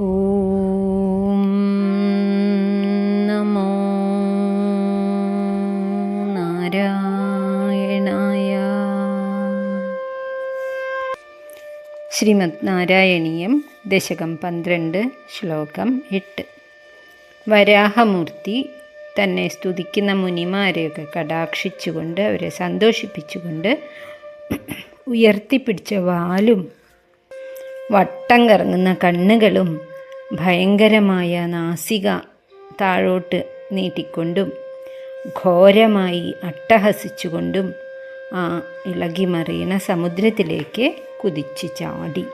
ഓം നമോ നാരായണായ ശ്രീമദ് നാരായണീയം ദശകം പന്ത്രണ്ട് ശ്ലോകം എട്ട്. വരാഹമൂർത്തി തന്നെ സ്തുതിക്കുന്ന മുനിമാരെയൊക്കെ കടാക്ഷിച്ചുകൊണ്ട് അവരെ സന്തോഷിപ്പിച്ചുകൊണ്ട് ഉയർത്തിപ്പിടിച്ച വാലും വട്ടം കറങ്ങുന്ന കണ്ണുകളും ഭയങ്കരമായ നാസിക താഴോട്ട് നീട്ടിക്കൊണ്ടും ഘോരമായി അട്ടഹസിച്ചുകൊണ്ടും ആ ഇളകിമറിയണ സമുദ്രത്തിലേക്ക് കുതിച്ചു ചാടി.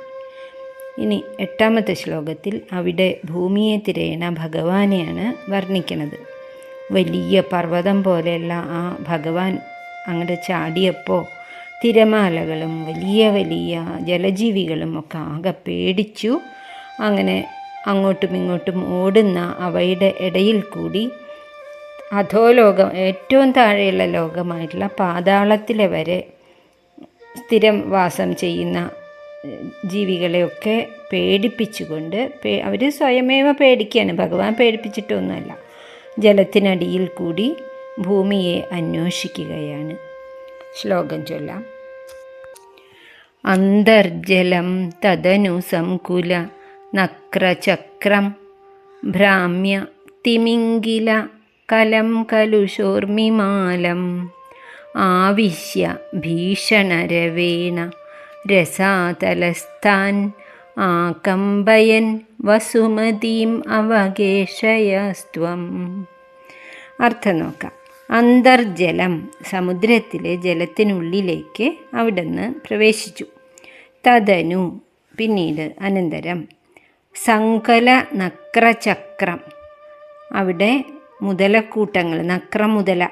ഇനി എട്ടാമത്തെ ശ്ലോകത്തിൽ അവിടെ ഭൂമിയെ തിരയണ ഭഗവാനെയാണ് വർണിക്കുന്നത് വലിയ പർവതം പോലെയുള്ള ആ ഭഗവാൻ അങ്ങോട്ട് ചാടിയപ്പോൾ തിരമാലകളും വലിയ വലിയ ജലജീവികളും ഒക്കെ ആകെ പേടിച്ചു. അങ്ങനെ അങ്ങോട്ടും ഇങ്ങോട്ടും ഓടുന്ന അവയുടെ ഇടയിൽ കൂടി അധോലോകം ഏറ്റവും താഴെയുള്ള ലോകമായിട്ടുള്ള പാതാളത്തിലെ വരെ സ്ഥിരം വാസം ചെയ്യുന്ന ജീവികളെയൊക്കെ പേടിപ്പിച്ചുകൊണ്ട് പേ അവർ സ്വയമേവ പേടിക്കുകയാണ് ഭഗവാൻ പേടിപ്പിച്ചിട്ടൊന്നുമല്ല. ജലത്തിനടിയിൽ കൂടി ഭൂമിയെ അന്വേഷിക്കുകയാണ്. ശ്ലോകം ചൊല്ലാം. അന്തർജലം തദനു സംകുല നക്രചക്രം ഭ്രാമ്യ തിമിംഗില കലം കലുഷോർമിമാലം ആവിശ്യ ഭീഷണരവേണ രസാതലസ്ഥാൻ ആകമ്പയൻ വസുമതീം അവകേഷയസ്ത്വം അർത്ഥം നോക്കാം. അന്തർജലം സമുദ്രത്തിലെ ജലത്തിനുള്ളിലേക്ക് അവിടുന്ന് പ്രവേശിച്ചു. തതനു പിന്നീട് അനന്തരം സങ്കല നക്രചക്രം അവിടെ മുതലക്കൂട്ടങ്ങൾ നക്രമുതല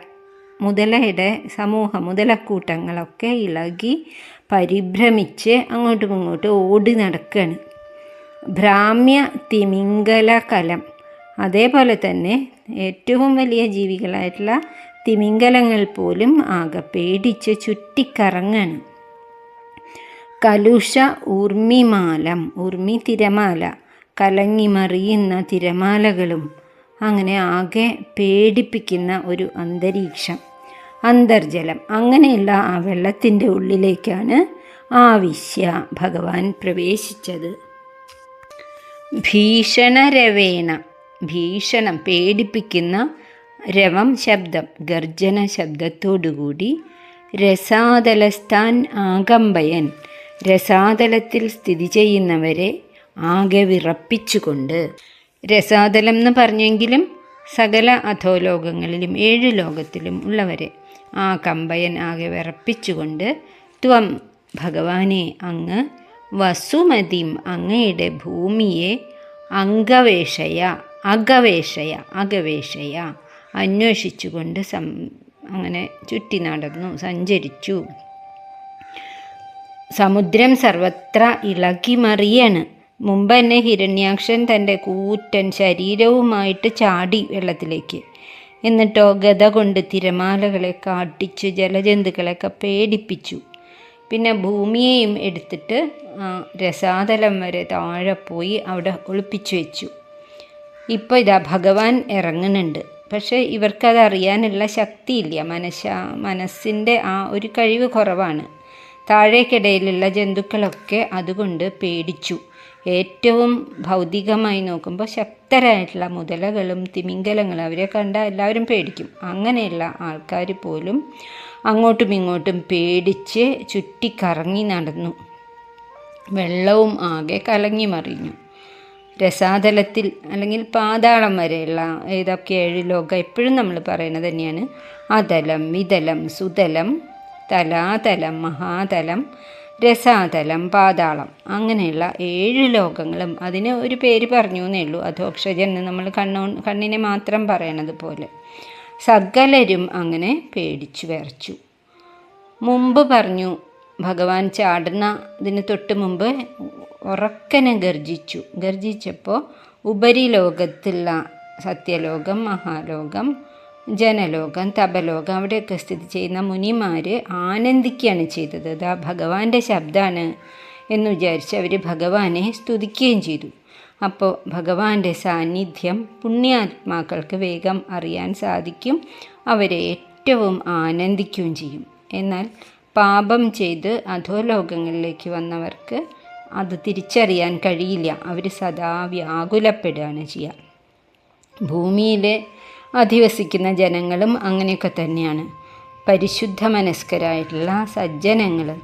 മുതലയുടെ സമൂഹം മുതലക്കൂട്ടങ്ങളൊക്കെ ഇളകി പരിഭ്രമിച്ച് അങ്ങോട്ടും ഇങ്ങോട്ടും ഓടി നടക്കുകയാണ് ഭ്രാമ്യ തിമിംഗല കലം അതേപോലെ തന്നെ ഏറ്റവും വലിയ ജീവികളായിട്ടുള്ള തിമിംഗലങ്ങൾ പോലും ആകെ പേടിച്ച് ചുറ്റിക്കറങ്ങാണ്. കലുഷ ഊർമിമാലം ഊർമി തിരമാല കലങ്ങിമറിയുന്ന തിരമാലകളും അങ്ങനെ ആകെ പേടിപ്പിക്കുന്ന ഒരു അന്തരീക്ഷം. അന്തർജലം. അങ്ങനെയുള്ള ആ വെള്ളത്തിന്റെ ഉള്ളിലേക്കാണ് ആവിശ്യ ഭഗവാൻ പ്രവേശിച്ചത്. ഭീഷണരവേണ ഭീഷണം പേടിപ്പിക്കുന്ന രവം ശബ്ദം. ഗർജന ശബ്ദത്തോടുകൂടി രസാതലസ്ഥാൻ ആകമ്പയൻ. രസാതലത്തിൽ സ്ഥിതി ചെയ്യുന്നവരെ ആകെ വിറപ്പിച്ചുകൊണ്ട് രസാതലം എന്ന് പറഞ്ഞെങ്കിലും സകല അധോലോകങ്ങളിലും ഏഴ് ലോകത്തിലും ഉള്ളവരെ ആ കമ്പയൻ ആകെ വിറപ്പിച്ചുകൊണ്ട് ത്വം ഭഗവാനെ അങ്ങ് വസുമതിം അങ്ങയുടെ ഭൂമിയെ അംഗവേഷയ അഗവേഷയ അഗവേഷയ അന്വേഷിച്ചുകൊണ്ട് സം അങ്ങനെ ചുറ്റി നടന്നു സഞ്ചരിച്ചു. സമുദ്രം സർവത്ര ഇളകിമറിയാണ്. മുമ്പ് തന്നെ ഹിരണ്യാക്ഷൻ തന്റെ കൂറ്റൻ ശരീരവുമായിട്ട് ചാടി വെള്ളത്തിലേക്ക്. എന്നിട്ടോ ഗത കൊണ്ട് തിരമാലകളെ കാട്ടിച്ച് ജലജന്തുക്കളെയൊക്കെ പേടിപ്പിച്ചു. പിന്നെ ഭൂമിയെയും എടുത്തിട്ട് രസാതലം വരെ താഴെ പോയി അവിടെ ഒളിപ്പിച്ചു വെച്ചു. ഇപ്പോൾ ഇതാ ഭഗവാൻ ഇറങ്ങുന്നുണ്ട്. പക്ഷേ ഇവർക്കത് അറിയാനുള്ള ശക്തിയില്ല. മനശ മനസ്സിന്റെ ആ ഒരു കഴിവ് കുറവാണ്. താഴേക്കിടയിലുള്ള ജന്തുക്കളൊക്കെ അതുകൊണ്ട് പേടിച്ചു. ഏറ്റവും ഭൗതികമായി നോക്കുമ്പോൾ ശക്തരായിട്ടുള്ള മുതലകളും തിമിംഗലങ്ങളും അവരെ കണ്ടാൽ എല്ലാവരും പേടിക്കും. അങ്ങനെയുള്ള ആൾക്കാർ പോലും അങ്ങോട്ടും ഇങ്ങോട്ടും പേടിച്ച് ചുറ്റിക്കറങ്ങി നടന്നു. വെള്ളവും ആകെ കലങ്ങി മറിഞ്ഞു. രസാതലത്തിൽ അല്ലെങ്കിൽ പാതാളം വരെയുള്ള ഏതൊക്കെ ഏഴ് ലോകം എപ്പോഴും നമ്മൾ പറയുന്നത് തന്നെയാണ്. അതലം വിതലം സുതലം തലാതലം മഹാതലം രസാതലം പാതാളം. അങ്ങനെയുള്ള ഏഴ് ലോകങ്ങളും അതിന് ഒരു പേര് പറഞ്ഞു എന്നേ ഉള്ളൂ. അത് ഓക്സിജൻ നമ്മൾ കണ്ണോ കണ്ണിനെ മാത്രം പറയണത് പോലെ. സകലരും അങ്ങനെ പേടിച്ചു വിറച്ചു. മുമ്പ് പറഞ്ഞു ഭഗവാൻ ചാടുന്ന ഇതിന് തൊട്ട് മുമ്പ് ഉറക്കനെ ഗർജിച്ചു. ഗർജിച്ചപ്പോൾ ഉപരിലോകത്തുള്ള സത്യലോകം മഹാലോകം ജനലോകം തപലോകം അവിടെയൊക്കെ സ്ഥിതി ചെയ്യുന്ന മുനിമാർ ആനന്ദിക്കുകയാണ് ചെയ്തത്. അതാ ഭഗവാന്റെ ശബ്ദമാണ് എന്ന് വിചാരിച്ച് അവർ ഭഗവാനെ സ്തുതിക്കുകയും ചെയ്തു. അപ്പോൾ ഭഗവാന്റെ സാന്നിധ്യം പുണ്യാത്മാക്കൾക്ക് വേഗം അറിയാൻ സാധിക്കും. അവരെ ഏറ്റവും ആനന്ദിക്കുകയും ചെയ്യും. എന്നാൽ പാപം ചെയ്ത് അധോലോകങ്ങളിലേക്ക് വന്നവർക്ക് അത് തിരിച്ചറിയാൻ കഴിയില്ല. അവർ സദാ വ്യാകുലപ്പെടുകയാണ് ചെയ്യുക ഭൂമിയിൽ അധിവസിക്കുന്ന ജനങ്ങളും അങ്ങനെയൊക്കെ തന്നെയാണ്. പരിശുദ്ധ മനസ്കരായിട്ടുള്ള സജ്ജനങ്ങൾ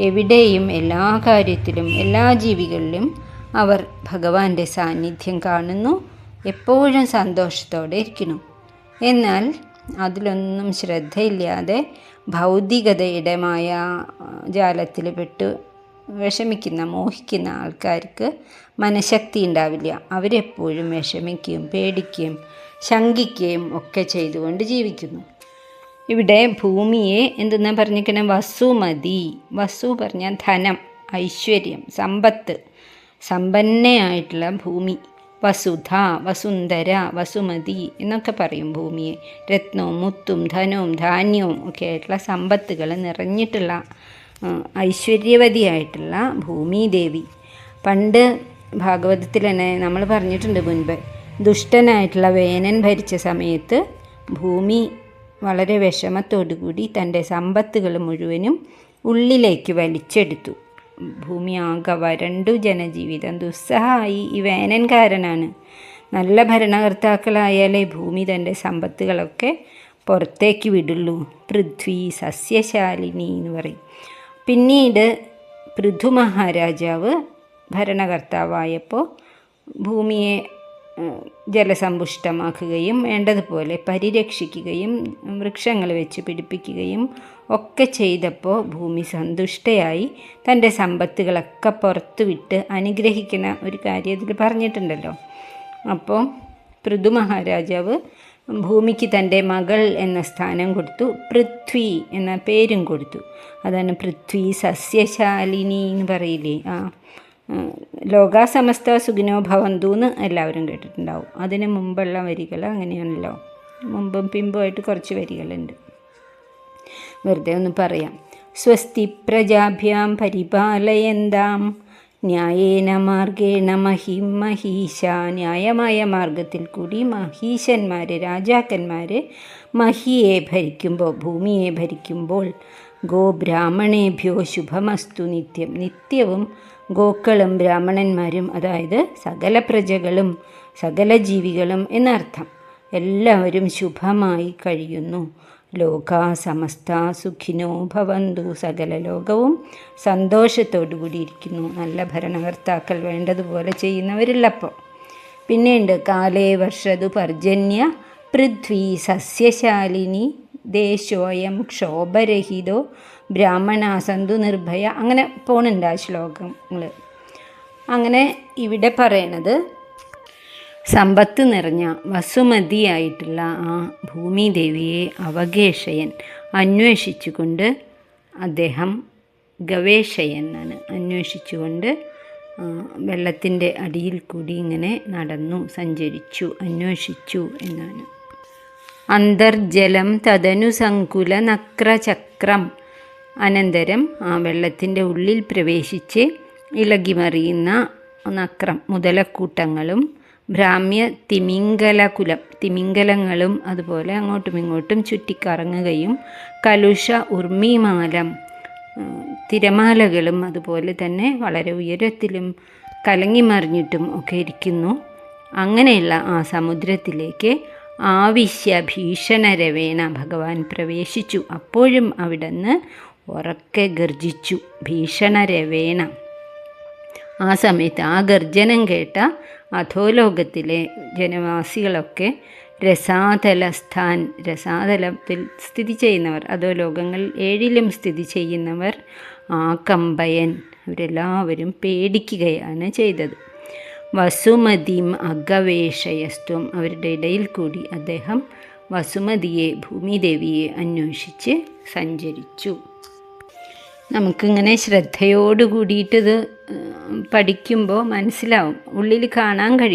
എവിടെയും എല്ലാ കാര്യത്തിലും എല്ലാ ജീവികളിലും അവർ ഭഗവാന്റെ സാന്നിധ്യം കാണുന്നു എപ്പോഴും സന്തോഷത്തോടെ ഇരിക്കുന്നു. എന്നാൽ അതിലൊന്നും ശ്രദ്ധയില്ലാതെ ഭൗതികതയുടെ മായ ജാലത്തിൽ പെട്ട് വിഷമിക്കുന്ന മോഹിക്കുന്ന ആൾക്കാർക്ക് മനഃശക്തി ഉണ്ടാവില്ല. അവരെപ്പോഴും വിഷമിക്കുകയും പേടിക്കുകയും ശങ്കിക്കുകയും ഒക്കെ ചെയ്തുകൊണ്ട് ജീവിക്കുന്നു. ഇവിടെ ഭൂമിയെ എന്തെന്നാ പറഞ്ഞിരിക്കണം? വസുമതി. വസു പറഞ്ഞാൽ ധനം ഐശ്വര്യം സമ്പത്ത് സമ്പന്നയായിട്ടുള്ള ഭൂമി. വസുധ വസുന്ധര വസുമതി എന്നൊക്കെ പറയും ഭൂമിയെ. രത്നവും മുത്തും ധനവും ധാന്യവും ഒക്കെ ആയിട്ടുള്ള സമ്പത്തുകൾ നിറഞ്ഞിട്ടുള്ള ഐശ്വര്യവതിയായിട്ടുള്ള ഭൂമിദേവി. പണ്ട് ഭാഗവതത്തിൽ തന്നെ നമ്മൾ പറഞ്ഞിട്ടുണ്ട് മുൻപ് ദുഷ്ടനായിട്ടുള്ള വേനൻ ഭരിച്ച സമയത്ത് ഭൂമി വളരെ വിഷമത്തോടുകൂടി തന്റെ സമ്പത്തുകൾ മുഴുവനും ഉള്ളിലേക്ക് വലിച്ചെടുത്തു. ഭൂമി ആകെ വരണ്ടു ജനജീവിതം. ദുസ്സഹമായി ഈ വേനൻകാരനാണ്. നല്ല ഭരണകർത്താക്കളായാലേ ഭൂമി തന്റെ സമ്പത്തുകളൊക്കെ പുറത്തേക്ക് വിടുള്ളൂ. പൃഥ്വി സസ്യശാലിനി എന്ന് പറയും. പിന്നീട് പൃഥു മഹാരാജാവ് ഭരണകർത്താവായപ്പോൾ ഭൂമിയെ ജലസമ്പുഷ്ടമാക്കുകയും വേണ്ടതുപോലെ പരിരക്ഷിക്കുകയും വൃക്ഷങ്ങൾ വെച്ച് പിടിപ്പിക്കുകയും ഒക്കെ ചെയ്തപ്പോൾ ഭൂമി സന്തുഷ്ടയായി. തന്റെ സമ്പത്തുകളൊക്കെ പുറത്തുവിട്ട് അനുഗ്രഹിക്കുന്ന ഒരു കാര്യത്തിൽ പറഞ്ഞിട്ടുണ്ടല്ലോ. അപ്പോൾ പൃഥു മഹാരാജാവ് ഭൂമിക്ക് തന്റെ മകൾ എന്ന സ്ഥാനം കൊടുത്തു. പൃഥ്വി എന്ന പേരും കൊടുത്തു. അതാണ് പൃഥ്വി സസ്യശാലിനി എന്ന് പറയില്ലേ? ആ ലോകാസമസ്ത സുഖിനോ ഭവന്തു എന്ന് എല്ലാവരും കേട്ടിട്ടുണ്ടാവും. അതിന് മുമ്പുള്ള വരികൾ അങ്ങനെയാണല്ലോ. മുമ്പും പിമ്പുമായിട്ട് കുറച്ച് വരികളുണ്ട്. വെറുതെ ഒന്ന് പറയാം. സ്വസ്തി പ്രജാഭ്യാം പരിപാലയന്താം. ന്യായേന മാർഗേണ മഹിം മഹീശ. ന്യായമായ മാർഗത്തിൽ കൂടി മഹീശന്മാർ രാജാക്കന്മാർ മഹിയെ ഭരിക്കുമ്പോൾ ഭൂമിയെ ഭരിക്കുമ്പോൾ ഗോബ്രാഹ്മണേഭ്യോ ശുഭമസ്തു നിത്യം. നിത്യവും ഗോക്കളും ബ്രാഹ്മണന്മാരും അതായത് സകല പ്രജകളും സകല ജീവികളും എന്നർത്ഥം എല്ലാവരും ശുഭമായി കഴിയുന്നു. ലോക സമസ്ത സുഖിനോ ഭവന്തു സകല ലോകവും സന്തോഷത്തോടു കൂടിയിരിക്കുന്നു നല്ല ഭരണകർത്താക്കൾ വേണ്ടതുപോലെ ചെയ്യുന്നവരില്ലപ്പോൾ പിന്നെയുണ്ട് കാലേ വർഷതു പർജന്യ പൃഥ്വി സസ്യശാലിനി ദേശോയം ക്ഷോഭരഹിതോ ബ്രാഹ്മണ സന്തു നിർഭയ. അങ്ങനെ പോണുണ്ട് ആ ശ്ലോകങ്ങൾ അങ്ങനെ ഇവിടെ പറയണത് സമ്പത്ത് നിറഞ്ഞ വസുമതിയായിട്ടുള്ള ആ ഭൂമിദേവിയെ അവകേഷയൻ അന്വേഷിച്ചുകൊണ്ട് അദ്ദേഹം ഗവേഷയൻ എന്നാണ് അന്വേഷിച്ചുകൊണ്ട് വെള്ളത്തിന്റെ അടിയിൽ കൂടി ഇങ്ങനെ നടന്നു സഞ്ചരിച്ചു അന്വേഷിച്ചു എന്നാണ്. അന്തർജലം തദനു സങ്കുല നക്രചക്രം. അനന്തരം ആ വെള്ളത്തിന്റെ ഉള്ളിൽ പ്രവേശിച്ച് ഇളകിമറിയുന്ന നക്രം മുതലക്കൂട്ടങ്ങളും ഭ്രാമ്യ തിമിംഗലകുലം. തിമിംഗലങ്ങളും അതുപോലെ അങ്ങോട്ടും ഇങ്ങോട്ടും ചുറ്റിക്കറങ്ങുകയും കലുഷ ഉർമിമാലം തിരമാലകളും അതുപോലെ തന്നെ വളരെ ഉയരത്തിലും കലങ്ങിമറിഞ്ഞിട്ടും ഒക്കെ ഇരിക്കുന്നു. അങ്ങനെയുള്ള ആ സമുദ്രത്തിലേക്ക് ആവശ്യ ഭീഷണരവേണ ഭഗവാൻ പ്രവേശിച്ചു. അപ്പോഴും അവിടുന്ന് ഉറക്കെ ഗർജിച്ചു. ഭീഷണരവേണ. ആ സമയത്ത് ആ ഗർജനം കേട്ട അധോലോകത്തിലെ ജനവാസികളൊക്കെ രസാതലസ്ഥാൻ രസാതലത്തിൽ സ്ഥിതി ചെയ്യുന്നവർ അതോ ലോകങ്ങൾ ഏഴിലും സ്ഥിതി ചെയ്യുന്നവർ ആ കമ്പയൻ. അവരെല്ലാവരും പേടിക്കുകയാണ് ചെയ്തത്. വസുമതിയും അഗവേഷയസ്ത്വം അവരുടെ ഇടയിൽ കൂടി അദ്ദേഹം വസുമതിയെ ഭൂമിദേവിയെ അന്വേഷിച്ച് സഞ്ചരിച്ചു. നമുക്കിങ്ങനെ ശ്രദ്ധയോട് കൂടിയിട്ടിത് പഠിക്കുമ്പോൾ മനസ്സിലാവും. ഉള്ളിൽ കാണാൻ കഴിയും.